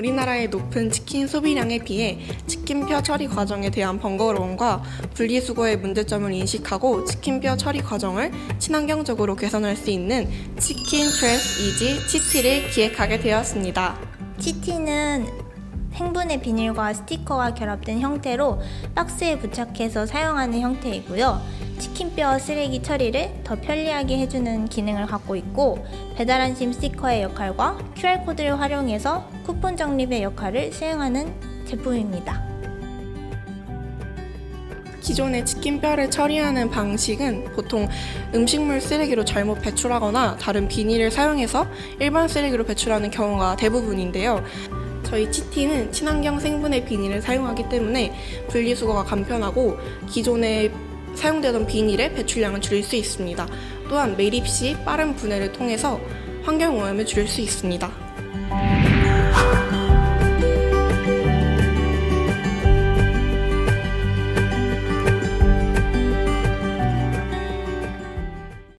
우리나라의 높은 치킨 소비량에 비해 치킨뼈 처리 과정에 대한 번거로움과 분리수거의 문제점을 인식하고 치킨뼈 처리 과정을 친환경적으로 개선할 수 있는 치킨 트랜스 이지 치티를 기획하게 되었습니다. 치티는 생분해 비닐과 스티커가 결합된 형태로 박스에 부착해서 사용하는 형태이고요. 치킨뼈 쓰레기 처리를 더 편리하게 해주는 기능을 갖고 있고 배달 안심 스티커의 역할과 QR코드를 활용해서 쿠폰 적립의 역할을 수행하는 제품입니다. 기존의 치킨뼈를 처리하는 방식은 보통 음식물 쓰레기로 잘못 배출하거나 다른 비닐을 사용해서 일반 쓰레기로 배출하는 경우가 대부분인데요. 저희 치티는 친환경 생분해 비닐을 사용하기 때문에 분리수거가 간편하고 기존에 사용되던 비닐의 배출량을 줄일 수 있습니다. 또한 매립 시 빠른 분해를 통해서 환경오염을 줄일 수 있습니다.